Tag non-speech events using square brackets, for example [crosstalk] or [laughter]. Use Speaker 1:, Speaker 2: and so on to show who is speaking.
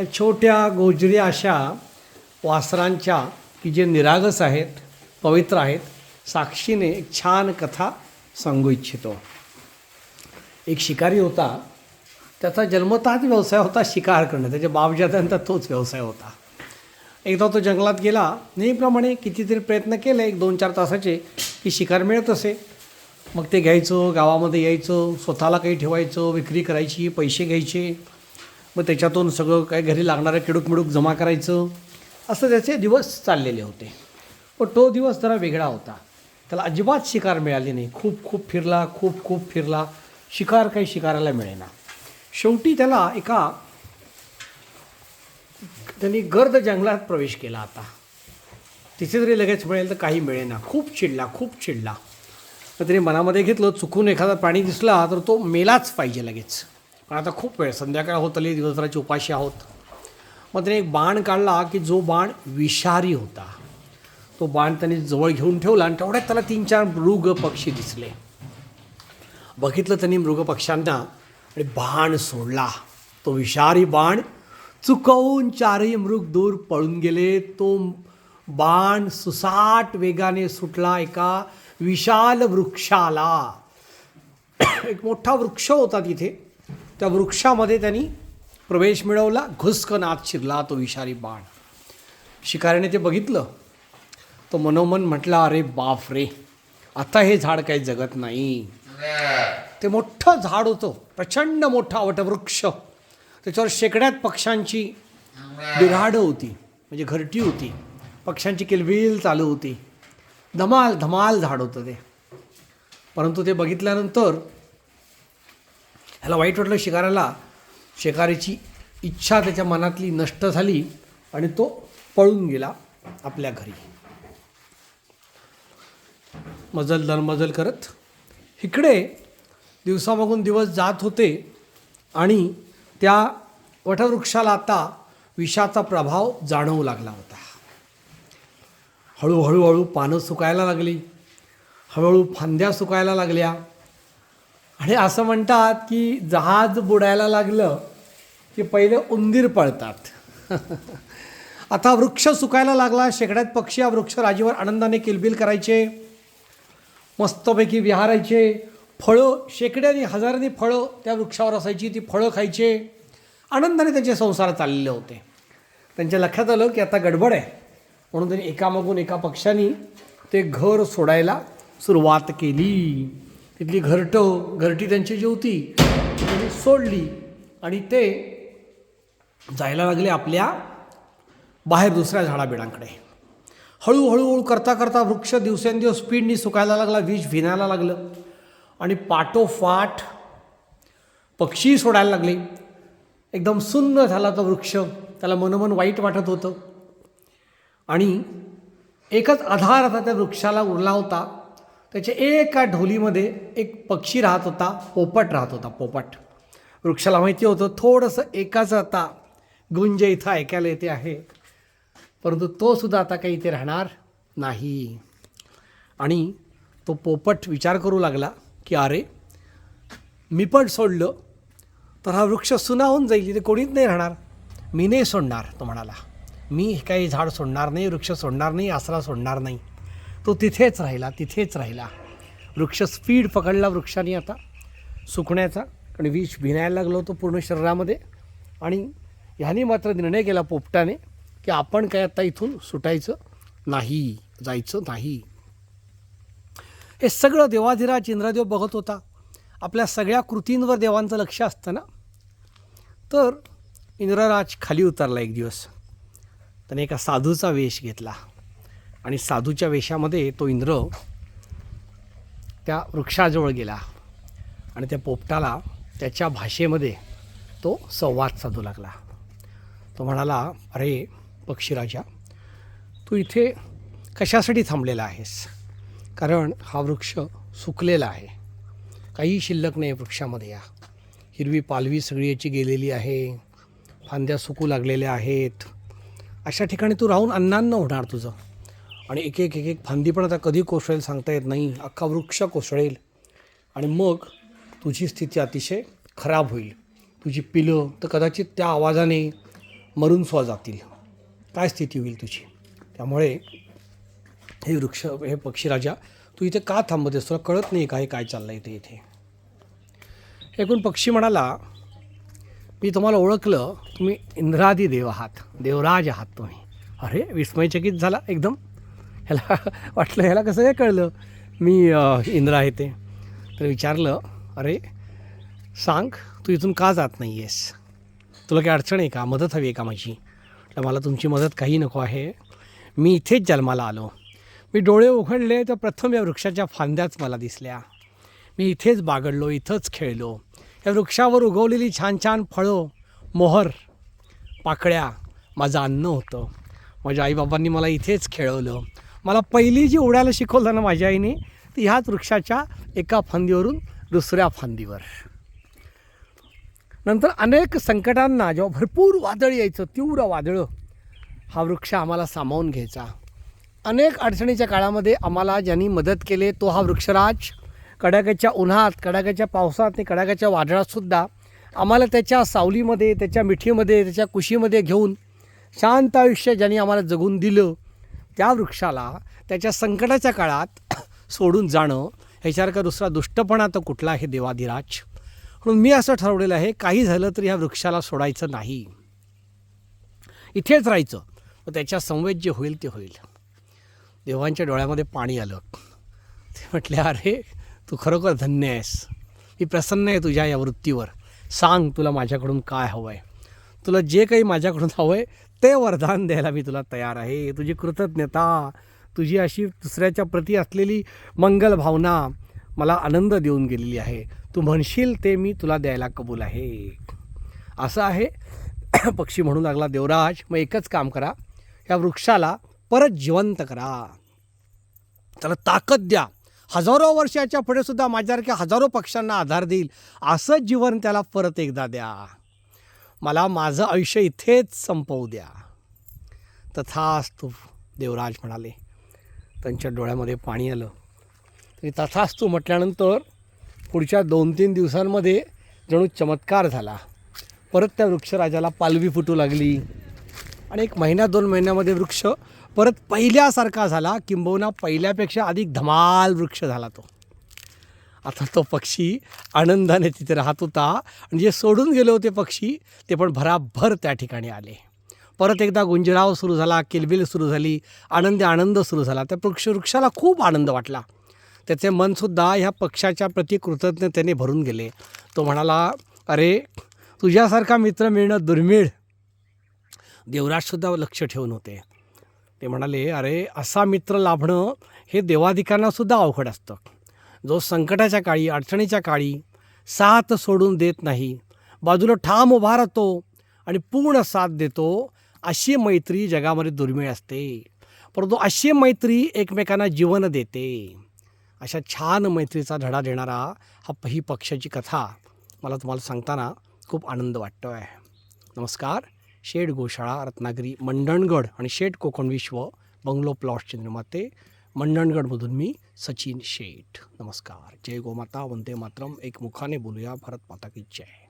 Speaker 1: या छोट्या गोजरी अशा वासरांच्या की जे निरागस आहेत पवित्र आहेत साक्षीने एक छान कथा सांगू इच्छितो. एक शिकारी होता त्याचा जन्मताच व्यवसाय होता शिकार करणं. त्याच्या बापजात्यांचा तोच व्यवसाय होता. एकदा तो जंगलात गेला नेहमीप्रमाणे कितीतरी प्रयत्न केले एक दोन चार तासाचे की शिकार मिळत असे. मग ते घ्यायचं गावामध्ये यायचं स्वतःला काही ठेवायचं विक्री करायची पैसे घ्यायचे. मग त्याच्यातून सगळं काय घरी लागणारं किडूक मिडूक जमा करायचं? असं त्याचे दिवस चाललेले होते. पण तो दिवस जरा वेगळा होता. त्याला अजिबात शिकार मिळाली नाही. खूप खूप फिरला खूप खूप फिरला. शिकार काही शिकारायला मिळेना. शेवटी त्याला एका त्यांनी गर्द जंगलात प्रवेश केला आता. तिथे जरी लगेच मिळेल तर काही मिळेना. खूप चिडला खूप चिडला. तर त्याने मनामध्ये घेतलं चुकून एखादा प्राणी दिसला तर तो मेलाच पाहिजे लगेच. पण आता खूप वेळ संध्याकाळ होत आली दिवसभराची उपाशी आहोत. मग त्याने एक बाण काढला की जो बाण विषारी होता. तो बाण त्याने जवळ घेऊन ठेवला आणि तेवढ्यात त्याला तीन चार मृग पक्षी दिसले. बघितलं त्यांनी मृग पक्ष्यांना आणि बाण सोडला. तो विषारी बाण चुकवून चारही मृग दूर पळून गेले. तो बाण सुसाट वेगाने सुटला एका विशाल वृक्षाला. एक मोठा वृक्ष होता तिथे. त्या वृक्षामध्ये त्यांनी प्रवेश मिळवला घुसकन आत शिरला तो विषारी बाण. शिकाऱ्याने ते बघितलं. तो मनोमन म्हटला अरे बाप रे आता हे झाड काही जगत नाही. ते मोठं झाड होतं प्रचंड मोठा वटवृक्ष त्याच्यावर शेकड्यात पक्ष्यांची बिघाडं होती म्हणजे घरटी होती. पक्ष्यांची किलबिल चालू होती. धमाल धमाल झाड होतं ते. परंतु ते बघितल्यानंतर ह्याला वाईट वाटलं शिकाऱ्याला शिकारीची इच्छा त्याच्या मनातली नष्ट झाली आणि तो पळून गेला आपल्या घरी. मजल दरमजल करत. इकडे दिवसामागून दिवस जात होते आणि त्या वटवृक्षाला आता विषाचा प्रभाव जाणवू लागला होता. हळूहळू हळू पानं सुकायला लागली. हळूहळू फांद्या सुकायला लागल्या. आणि असं म्हणतात की जहाज बुडायला लागलं की पहिले उंदीर पळतात. [laughs] आता वृक्ष सुकायला लागला शेकड्यात पक्षी या वृक्ष राजीवर आनंदाने किलबिल करायचे मस्तपैकी विहारायचे फळं शेकड्यानी हजारांनी फळं त्या वृक्षावर असायची ती फळं खायचे. आनंदाने त्यांचे संसार चाललेले होते. त्यांच्या लक्षात आलं की आता गडबड आहे. म्हणून त्यांनी एकामागून एका पक्षाने ते घर सोडायला सुरुवात केली. तिथली घरटं घरटी त्यांची जी होती त्यांनी सोडली आणि ते जायला लागले आपल्या बाहेर दुसऱ्या झाडाबिडांकडे. हळूहळूहळू करता करता वृक्ष दिवसेंदिवस स्पीडनी सुकायला लागला वीज भिनायला लागलं आणि पाठोपाठ पक्षी सोडायला लागले. एकदम सुन्न झाला तो वृक्ष त्याला मनोमन वाईट वाटत होतं. आणि एकच आधार आता त्या वृक्षाला उरला होता त्याच्या एका ढोलीमध्ये एक पक्षी राहत होता पोपट राहत होता पोपट. वृक्षाला माहिती होतं थोडंसं एकाच आता गुंज इथं ऐकायला येते आहे. परंतु तो सुद्धा आता काही इथे राहणार नाही. आणि तो पोपट विचार करू लागला की अरे मी पण सोडलं तर हा वृक्ष सुनावून जाईल इथे कोणीच नाही राहणार. मी नाही सोडणार तो म्हणाला. मी काही झाड सोडणार नाही वृक्ष सोडणार नाही आसरा सोडणार नाही. तो तिथेच राहिला तिथेच राहिला. वृक्ष स्पीड पकडला वृक्षाने आता सुकण्याचा. आणि विष भिनायला लागलो होतो पूर्ण शरीरामध्ये. आणि ह्याने मात्र निर्णय केला पोपटाने की आपण काय आता इथून सुटायचं नाही जायचं नाही. हे सगळं देवाधिराज इंद्रदेव बघत होता. आपल्या सगळ्या कृतींवर देवांचं लक्ष असतं ना? तर इंद्रराज खाली उतरला एक दिवस. त्याने एका साधूचा वेश घेतला. आणि साधूच्या वेशामध्ये तो इंद्र त्या वृक्षाजवळ गेला आणि त्या पोपटाला त्याच्या भाषेमध्ये तो संवाद साधू लागला. तो म्हणाला अरे पक्षीराजा तू इथे कशासाठी थांबलेला आहेस? कारण हा वृक्ष सुकलेला आहे. काही शिल्लक नाही वृक्षामध्ये या. हिरवी पालवी सगळी याची गेलेली आहे. फांद्या सुकू लागलेल्या आहेत. अशा ठिकाणी तू राहून अन्नान्न होणार तुझं. आणि एक एक एक एक फांदी पण आता कधी कोसळेल सांगता येत नाही. अख्खा वृक्ष कोसळेल. आणि मग तुझी स्थिती अतिशय खराब होईल. तुझी पिलं तर कदाचित त्या आवाजाने मरून स्वा जातील. काय स्थिती होईल तुझी? त्यामुळे हे वृक्ष हे पक्षीराजा तू इथे का थांबतेस तुला कळत नाही काय काय चाललं आहे ते इथे? एकूण पक्षी म्हणाला मी तुम्हाला ओळखलं. तुम्ही इंद्रादी देव आहात. देवराज आहात तुम्ही. अरे विस्मयचकित झाला एकदम. ह्याला [laughs] वाटलं ह्याला कसं काय कळलं? मी इंद्र आहे ते. तर विचारलं अरे सांग तू इथून का जात नाही आहेस तुला काही अडचण आहे का? मदत हवी आहे का माझी? तर मला तुमची मदत काही नको आहे. मी इथेच जन्माला आलो. मी डोळे उघडले तर प्रथम या वृक्षाच्या फांद्याच मला दिसल्या. मी इथेच बागडलो इथंच खेळलो. या वृक्षावर उगवलेली छान छान फळं मोहर पाकळ्या माझं अन्न होतं. माझ्या आईबाबांनी मला इथेच खेळवलं. मला पहिली जी उडायला शिकवलं ना माझ्या आईने ती ह्याच वृक्षाच्या एका फांदीवरून दुसऱ्या फांदीवर. नंतर अनेक संकटांना जेव्हा भरपूर वादळ यायचं तीव्र वादळं हा वृक्ष आम्हाला सामावून घ्यायचा. अनेक अडचणीच्या काळामध्ये आम्हाला ज्यांनी मदत केले तो हा वृक्षराज कडाक्याच्या उन्हात कडाक्याच्या पावसात आणि कडाक्याच्या वादळातसुद्धा आम्हाला त्याच्या सावलीमध्ये त्याच्या मिठीमध्ये त्याच्या कुशीमध्ये घेऊन शांत आयुष्य ज्यांनी आम्हाला जगून दिलं त्या वृक्षाला त्याच्या संकटाच्या काळात सोडून जाणं ह्याच्यासारखा दुसरा दुष्टपणा तर कुठला आहे देवाधिराज? म्हणून मी असं ठरवलेलं आहे काही झालं तरी ह्या वृक्षाला सोडायचं नाही. इथेच राहायचं. त्याच्या संवेद जे होईल ते होईल. देवांच्या डोळ्यामध्ये पाणी आलं. ते म्हटले अरे तू खरोखर धन्य आहेस. मी प्रसन्न आहे तुझ्या या वृत्तीवर. सांग तुला माझ्याकडून काय हवं आहे तुला जे काही माझ्याकडून हवं आहे ते वरदान द्यायला मी तुला तयार आहे. तुझी कृतज्ञता तुझी अशी दुसऱ्याच्या प्रती असलेली मंगल भावना मला आनंद देऊन गेलेली आहे. तू म्हणशील ते मी तुला द्यायला कबूल आहे. असं आहे. [coughs] पक्षी म्हणू लागला देवराज मग एकच काम करा. या वृक्षाला परत जिवंत करा. त्याला ताकद द्या. हजारो वर्षाच्या पुढे सुद्धा माझ्यासारख्या हजारो पक्ष्यांना आधार देईल. असं जीवन त्याला परत एकदा द्या. मला माझं आयुष्य इथेच संपवू द्या. तथास्तु देवराज म्हणाले. त्यांच्या डोळ्यामध्ये पाणी आलं. तरी तथास्तू म्हटल्यानंतर पुढच्या दोन तीन दिवसांमध्ये जणू चमत्कार झाला. परत त्या वृक्षराजाला पालवी फुटू लागली. आणि एक महिना दोन महिन्यामध्ये वृक्ष परत पहिल्यासारखा झाला. किंबहुना पहिल्यापेक्षा अधिक धमाल वृक्ष झाला तो. आता तो पक्षी आनंदाने तिथे राहत होता. आणि जे सोडून गेले होते पक्षी ते पण भराभर त्या ठिकाणी आले. परत एकदा गुंजराव सुरू झाला किलबिल सुरू झाली आनंदी आनंद सुरू झाला. त्या वृक्ष वृक्षाला खूप आनंद वाटला. त्याचे मनसुद्धा ह्या पक्षाच्या प्रति कृतज्ञतेने भरून गेले. तो म्हणाला अरे तुझ्यासारखा मित्र मिळणं दुर्मिळ. देवराजसुद्धा लक्ष ठेवून होते. ते म्हणाले अरे असा मित्र लाभणं हे देवाधिकांनासुद्धा अवघड असतं. जो संकटाच्या काळी अडचणीच्या काळी साथ सोडून देत नाही. बाजूला ठाम उभा राहतो आणि पूर्ण साथ देतो अशी मैत्री जगामध्ये दुर्मिळ असते. परंतु अशी मैत्री एकमेकांना जीवन देते. अशा छान मैत्रीचा धडा देणारा हा ही पक्षाची कथा मला तुम्हाला सांगताना खूप आनंद वाटतो आहे नमस्कार शेठ गोशाळा रत्नागिरी मंडणगड आणि शेठ कोकण विश्व बंगलो प्लॉटचे निर्माते मंडणगडमधून मी सचिन शेठ. नमस्कार. जय गोमाता. वंदे मातरम. एक मुखाने बोलूया भारत माता की जय.